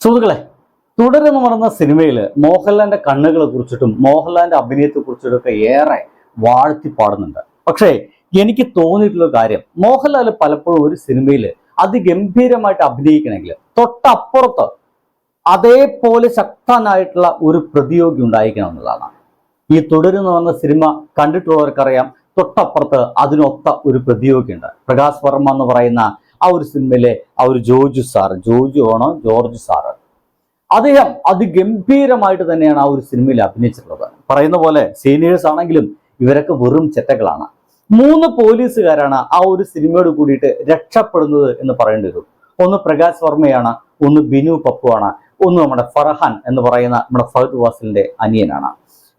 സുഹൃത്തുക്കളെ തുടരെന്ന് പറഞ്ഞ സിനിമയിൽ മോഹൻലാലിന്റെ കണ്ണുകളെ കുറിച്ചിട്ടും മോഹൻലാലിന്റെ അഭിനയത്തെ കുറിച്ചിട്ടും ഒക്കെ ഏറെ വാഴ്ത്തി പാടുന്നുണ്ട്. പക്ഷേ എനിക്ക് തോന്നിയിട്ടുള്ള കാര്യം മോഹൻലാൽ പലപ്പോഴും ഒരു സിനിമയിൽ അതിഗംഭീരമായിട്ട് അഭിനയിക്കണമെങ്കിൽ തൊട്ടപ്പുറത്ത് അതേപോലെ ശക്തനായിട്ടുള്ള ഒരു പ്രതിയോഗി ഉണ്ടായിരിക്കണം എന്നുള്ളതാണ്. ഈ തുടരുന്ന വന്ന സിനിമ കണ്ടിട്ടുള്ളവർക്കറിയാം തൊട്ടപ്പുറത്ത് അതിനൊത്ത ഒരു പ്രതിയോഗിയുണ്ട് പ്രകാശ് വർമ്മ എന്ന് പറയുന്ന ആ ഒരു സിനിമയിലെ ആ ഒരു ജോർജു സാറ് ജോർജു ആണോ? ജോർജ് സാറ് അദ്ദേഹം അതിഗംഭീരമായിട്ട് തന്നെയാണ് ആ ഒരു സിനിമയിൽ അഭിനയിച്ചിട്ടുള്ളത്. പറയുന്ന പോലെ സീനിയേഴ്സ് ആണെങ്കിലും ഇവരൊക്കെ വെറും ചെറ്റകളാണ്. മൂന്ന് പോലീസുകാരാണ് ആ ഒരു സിനിമയോട് കൂടിയിട്ട് രക്ഷപ്പെടുന്നത് എന്ന് പറയേണ്ടി വരും. ഒന്ന് പ്രകാശ് വർമ്മയാണ് ഒന്ന് ബിനു പപ്പുവാണ് ഒന്ന് നമ്മുടെ ഫർഹാൻ എന്ന് പറയുന്ന നമ്മുടെ ഫഹദ് വാസിലിന്റെ അനിയനാണ്.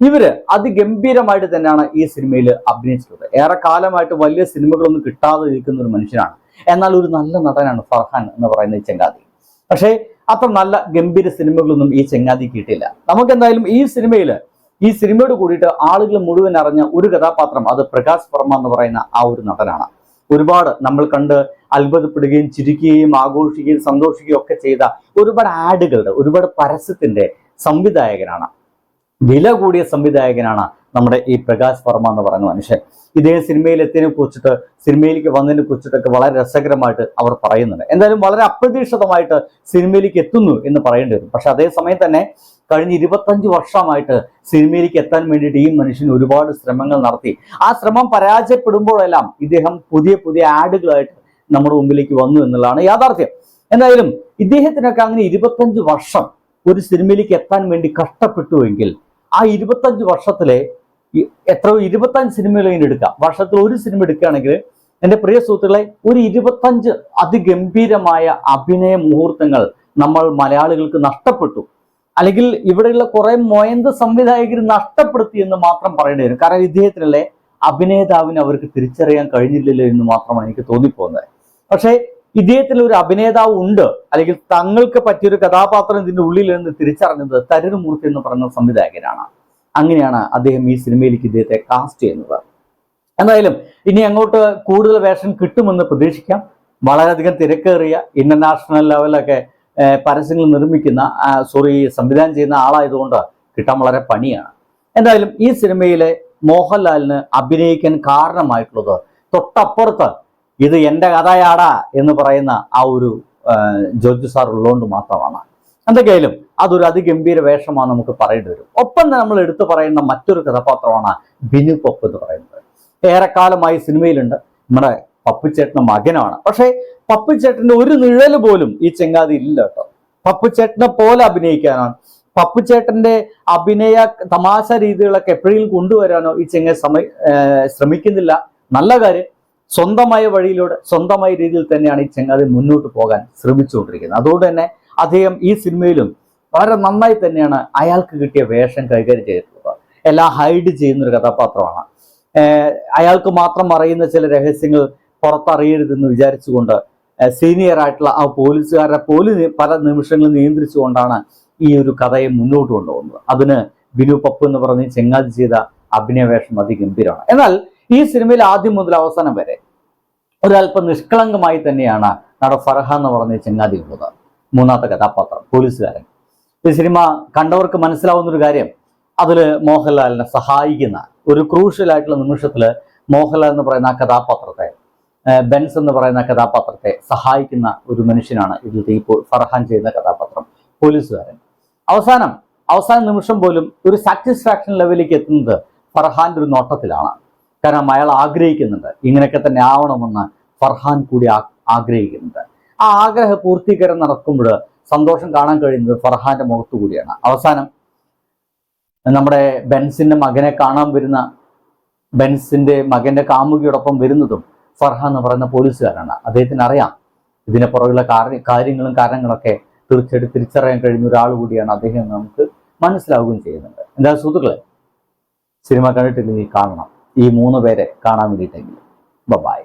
ഇവർ അതിഗംഭീരമായിട്ട് തന്നെയാണ് ഈ സിനിമയിൽ അഭിനയിച്ചിട്ടുള്ളത്. ഏറെ കാലമായിട്ട് വലിയ സിനിമകളൊന്നും കിട്ടാതെ ഇരിക്കുന്ന ഒരു മനുഷ്യനാണ്. എന്നാൽ ഒരു നല്ല നടനാണ് ഫർഹാൻ എന്ന് പറയുന്ന ഈ ചെങ്ങാതി. പക്ഷേ അത്ര നല്ല ഗംഭീര സിനിമകളൊന്നും ഈ ചെങ്ങാതി കിട്ടിയില്ല. നമുക്ക് എന്തായാലും ഈ സിനിമയിൽ ഈ സിനിമയോട് കൂടിയിട്ട് ആളുകൾ മുഴുവൻ അറിഞ്ഞ ഒരു കഥാപാത്രം അത് പ്രകാശ് വർമ്മ എന്ന് പറയുന്ന ആ ഒരു നടനാണ്. ഒരുപാട് നമ്മൾ കണ്ട് അത്ഭുതപ്പെടുകയും ചിരിക്കുകയും ആഘോഷിക്കുകയും സന്തോഷിക്കുകയും ഒക്കെ ചെയ്ത ഒരുപാട് ആഡുകളുടെ ഒരുപാട് പരസ്യത്തിന്റെ സംവിധായകനാണ്. വില കൂടിയ സംവിധായകനാണ് നമ്മുടെ ഈ പ്രകാശ് വർമ്മ എന്ന് പറയുന്ന മനുഷ്യൻ. ഇദ്ദേഹം സിനിമയിൽ എത്തിയതിനെ കുറിച്ചിട്ട് സിനിമയിലേക്ക് വന്നതിനെ കുറിച്ചിട്ടൊക്കെ വളരെ രസകരമായിട്ട് അവർ പറയുന്നുണ്ട്. എന്തായാലും വളരെ അപ്രതീക്ഷിതമായിട്ട് സിനിമയിലേക്ക് എത്തുന്നു എന്ന് പറയേണ്ടി വരും. പക്ഷെ അതേസമയം തന്നെ കഴിഞ്ഞ ഇരുപത്തഞ്ച് വർഷമായിട്ട് സിനിമയിലേക്ക് എത്താൻ വേണ്ടിയിട്ട് ഈ മനുഷ്യൻ ഒരുപാട് ശ്രമങ്ങൾ നടത്തി. ആ ശ്രമം പരാജയപ്പെടുമ്പോഴെല്ലാം ഇദ്ദേഹം പുതിയ പുതിയ ആഡുകളായിട്ട് നമ്മുടെ മുമ്പിലേക്ക് വന്നു എന്നുള്ളതാണ് യാഥാർത്ഥ്യം. എന്തായാലും ഇദ്ദേഹത്തിനൊക്കെ അങ്ങനെ ഇരുപത്തഞ്ച് വർഷം ഒരു സിനിമയിലേക്ക് എത്താൻ വേണ്ടി കഷ്ടപ്പെട്ടുവെങ്കിൽ ആ ഇരുപത്തഞ്ച് വർഷത്തിലെ എത്രയോ ഇരുപത്തഞ്ച് സിനിമകൾ ഇങ്ങനെ എടുക്കാം. വർഷത്തിൽ ഒരു സിനിമ എടുക്കുകയാണെങ്കിൽ എന്റെ പ്രിയ സുഹൃത്തുക്കളെ ഒരു ഇരുപത്തഞ്ച് അതിഗംഭീരമായ അഭിനയ മുഹൂർത്തങ്ങൾ നമ്മൾ മലയാളികൾക്ക് നഷ്ടപ്പെട്ടു. അല്ലെങ്കിൽ ഇവിടെയുള്ള കുറെ മോയന്ത സംവിധായകർ നഷ്ടപ്പെടുത്തി എന്ന് മാത്രം പറയേണ്ടി വരും. കാരണം ഇദ്ദേഹത്തിനല്ലേ അഭിനേതാവിനെ അവർക്ക് തിരിച്ചറിയാൻ കഴിഞ്ഞില്ലല്ലോ എന്ന് മാത്രമാണ് എനിക്ക് തോന്നിപ്പോകുന്നത്. പക്ഷേ ഇദ്ദേഹത്തിൽ ഒരു അഭിനേതാവ് ഉണ്ട്. അല്ലെങ്കിൽ തങ്ങൾക്ക് പറ്റിയൊരു കഥാപാത്രം ഇതിന്റെ ഉള്ളിൽ നിന്ന് തിരിച്ചറിഞ്ഞത് തരുണമൂർത്തി എന്ന് പറയുന്ന സംവിധായകനാണ്. അങ്ങനെയാണ് അദ്ദേഹം ഈ സിനിമയിലേക്ക് ഇദ്ദേഹത്തെ കാസ്റ്റ് ചെയ്യുന്നത്. എന്തായാലും ഇനി അങ്ങോട്ട് കൂടുതൽ വേഷം കിട്ടുമെന്ന് പ്രതീക്ഷിക്കാം. വളരെയധികം തിരക്കേറിയ ഇന്റർനാഷണൽ ലെവലൊക്കെ പരസ്യങ്ങൾ നിർമ്മിക്കുന്ന സോറി സംവിധാനം ചെയ്യുന്ന ആളായതുകൊണ്ട് കിട്ടാൻ വളരെ പണിയാണ്. എന്തായാലും ഈ സിനിമയിലെ മോഹൻലാലിന് അഭിനയിക്കാൻ കാരണമായിട്ടുള്ളത് തൊട്ടപ്പുറത്ത് ഇത് എന്റെ കഥയാടാ എന്ന് പറയുന്ന ആ ഒരു ജോർജ് സാർ ഉള്ളതുകൊണ്ട് മാത്രമാണ്. എന്തൊക്കെയായാലും അതൊരു അതിഗംഭീര വേഷമാണ് നമുക്ക് പറയേണ്ടി വരും. ഒപ്പം തന്നെ നമ്മൾ എടുത്തു പറയുന്ന മറ്റൊരു കഥാപാത്രമാണ് ബിനു പപ്പ് എന്ന് പറയുന്നത്. ഏറെക്കാലമായി സിനിമയിലുണ്ട്. നമ്മുടെ പപ്പുച്ചേട്ടന്റെ മകനാണ്. പക്ഷേ പപ്പുച്ചേട്ടന്റെ ഒരു നിഴൽ പോലും ഈ ചെങ്ങാതി ഇല്ല കേട്ടോ. പപ്പുച്ചേട്ടനെ പോലെ അഭിനയിക്കാനാണ്. പപ്പുച്ചേട്ടന്റെ അഭിനയ തമാശ രീതികളൊക്കെ എപ്പോഴെങ്കിലും കൊണ്ടുവരാനോ ഈ ചെങ്ങ ശ്രമിക്കുന്നില്ല. നല്ല കാര്യം. സ്വന്തമായ വഴിയിലൂടെ സ്വന്തമായ രീതിയിൽ തന്നെയാണ് ഈ ചെങ്ങാതി മുന്നോട്ട് പോകാൻ ശ്രമിച്ചുകൊണ്ടിരിക്കുന്നത്. അതുകൊണ്ട് തന്നെ അദ്ദേഹം ഈ സിനിമയിലും വളരെ നന്നായി തന്നെയാണ് അയാൾക്ക് കിട്ടിയ വേഷം കൈകാര്യം ചെയ്തിട്ടുള്ളത്. എല്ലാം ഹൈഡ് ചെയ്യുന്ന ഒരു കഥാപാത്രമാണ് അയാൾക്ക് മാത്രം അറിയുന്ന ചില രഹസ്യങ്ങൾ പുറത്തറിയരുതെന്ന് വിചാരിച്ചുകൊണ്ട് സീനിയർ ആയിട്ടുള്ള ആ പോലീസുകാരെ പോലും പല നിമിഷങ്ങളും നിയന്ത്രിച്ചുകൊണ്ടാണ് ഈ ഒരു കഥയെ മുന്നോട്ട് കൊണ്ടുപോകുന്നത്. അതിന് ബിനു പപ്പു എന്ന് പറഞ്ഞ് ചെങ്ങാതി ചെയ്ത അഭിനയവേഷം അതിഗംഭീരമാണ്. എന്നാൽ ഈ സിനിമയിൽ ആദ്യം മുതൽ അവസാനം വരെ ഒരല്പം നിഷ്കളങ്കമായി തന്നെയാണ് നട ഫർഹ എന്ന് പറഞ്ഞ ചെങ്ങാതി ഉള്ളത്. മൂന്നാമത്തെ കഥാപാത്രം പോലീസുകാരൻ. ഈ സിനിമ കണ്ടവർക്ക് മനസ്സിലാവുന്ന ഒരു കാര്യം അതിൽ മോഹൻലാലിനെ സഹായിക്കുന്ന ഒരു ക്രൂഷ്യലായിട്ടുള്ള നിമിഷത്തിൽ മോഹൻലാൽ എന്ന് പറയുന്ന ആ കഥാപാത്രത്തെ ബെൻസ് എന്ന് പറയുന്ന കഥാപാത്രത്തെ സഹായിക്കുന്ന ഒരു മനുഷ്യനാണ് ഇതിൽ ഇപ്പോൾ ഫർഹാൻ ചെയ്യുന്ന കഥാപാത്രം പോലീസുകാരൻ. അവസാനം അവസാന നിമിഷം പോലും ഒരു സാറ്റിസ്ഫാക്ഷൻ ലെവലിലേക്ക് എത്തുന്നത് ഫർഹാന്റെ ഒരു നോട്ടത്തിലാണ്. കാരണം അയാൾ ആഗ്രഹിക്കുന്നുണ്ട് ഇങ്ങനെയൊക്കെ തന്നെ ആവണമെന്ന് ഫർഹാൻ കൂടി ആഗ്രഹിക്കുന്നുണ്ട്. ആ ആഗ്രഹ പൂർത്തീകരണം നടക്കുമ്പോൾ സന്തോഷം കാണാൻ കഴിയുന്നത് ഫർഹാന്റെ മുഖത്തു കൂടിയാണ്. അവസാനം നമ്മുടെ ബെൻസിന്റെ മകനെ കാണാൻ വരുന്ന ബെൻസിന്റെ മകന്റെ കാമുകിയോടൊപ്പം വരുന്നതും ഫർഹാൻ എന്ന് പറയുന്ന പോലീസുകാരാണ്. അദ്ദേഹത്തിന് അറിയാം. ഇതിനെ പുറകുള്ള കാര്യ- കാര്യങ്ങളും കാരണങ്ങളൊക്കെ തീർച്ചയായിട്ടും തിരിച്ചറിയാൻ കഴിയുന്ന ഒരാൾ കൂടിയാണ് അദ്ദേഹം നമുക്ക് മനസ്സിലാവുകയും ചെയ്യുന്നുണ്ട്. എന്താ സുഹൃത്തുക്കളെ? സിനിമ കണ്ടിട്ടില്ലെങ്കിൽ കാണണം. ഈ മൂന്ന് പേരെ കാണാൻ വേണ്ടിയിട്ടെങ്കിലും. ബൈ